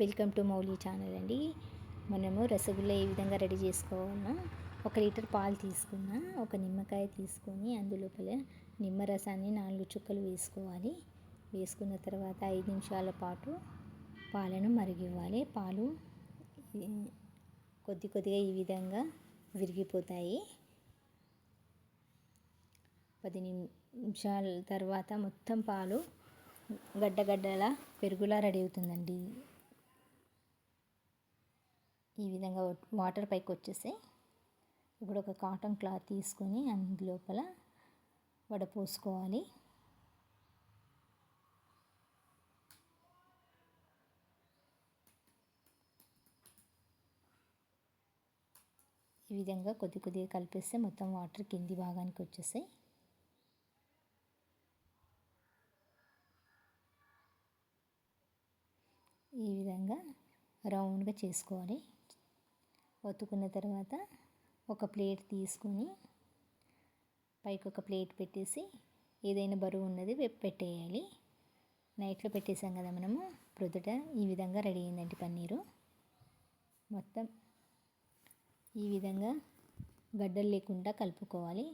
Welcome to Mouli channel అండి. మనము రసగుల్లా ఏ విధంగా రెడీ చేసుకోవాలన్నా ఒక లీటర్ పాలు తీసుకున్నా ఒక నిమ్మకాయ తీసుకొని అందులోపల నిమ్మరసాన్ని నాలుగు చుక్కలు వేసుకోవాలి. వేసుకున్న తర్వాత ఐదు నిమిషాల పాటు పాలను మరిగివ్వాలి. పాలు కొద్ది కొద్దిగా ఈ విధంగా విరిగిపోతాయి. పది నిమిషాల తర్వాత మొత్తం పాలు గడ్డగడ్డలా పెరుగులా రెడీ అవుతుందండి. ఈ విధంగా వాటర్ పైకి వచ్చేసాయి ఇప్పుడు ఒక కాటన్ క్లాత్ తీసుకొని అందులోపల వడపోసుకోవాలి ఈ విధంగా కొద్ది కొద్దిగా కలిపేస్తే మొత్తం వాటర్ కింది భాగానికి వచ్చేసాయి ఈ విధంగా రౌండ్గా చేసుకోవాలి. ఒత్తుకున్న తర్వాత ఒక ప్లేట్ తీసుకొని పైకి ఒక ప్లేట్ పెట్టేసి ఏదైనా బరువు ఉన్నది పెట్టేయాలి. నైట్లో పెట్టేసాం కదా మనము ప్రొద్దుట ఈ విధంగా రెడీ అయిందండి పన్నీరు. మొత్తం ఈ విధంగా గడ్డలు లేకుండా కలుపుకోవాలి.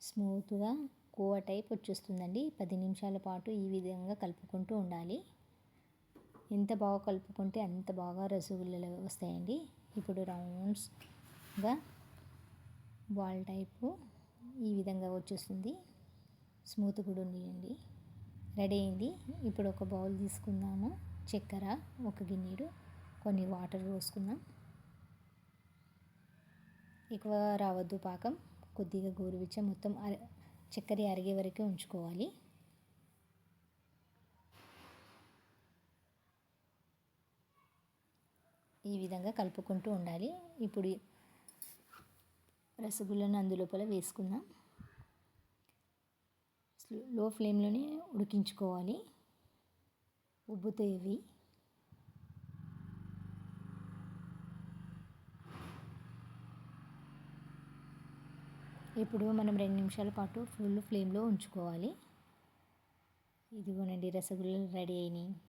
స్మూత్గా కోవ టైప్ వచ్చేస్తుందండి. పది నిమిషాల పాటు ఈ విధంగా కలుపుకుంటూ ఉండాలి. ఎంత బాగా కలుపుకుంటే అంత బాగా రసగుల్లలు వస్తాయండి. ఇప్పుడు రౌండ్స్గా బాల్ టైపు ఈ విధంగా వచ్చేస్తుంది. స్మూత్ కూడా ఉండియండి రెడీ అయింది. ఇప్పుడు ఒక బౌల్ తీసుకుందాము. చక్కెర ఒక గిన్నెడు. కొన్ని వాటర్ పోసుకుందాం. ఎక్కువ రావద్దు పాకం. కొద్దిగా గోరువిచ్చ మొత్తం చక్కెర అరిగే వరకే ఉంచుకోవాలి. ఈ విధంగా కలుపుకుంటూ ఉండాలి. ఇప్పుడు రసగుల్లను అందులోపల వేసుకుందాం. లో ఫ్లేమ్లోనే ఉడికించుకోవాలి. ఉబ్బుతాయి ఇప్పుడు మనం రెండు నిమిషాల పాటు ఫుల్ ఫ్లేమ్లో ఉంచుకోవాలి. ఇదిగోనండి రసగుల్లలు రెడీ అయినాయి.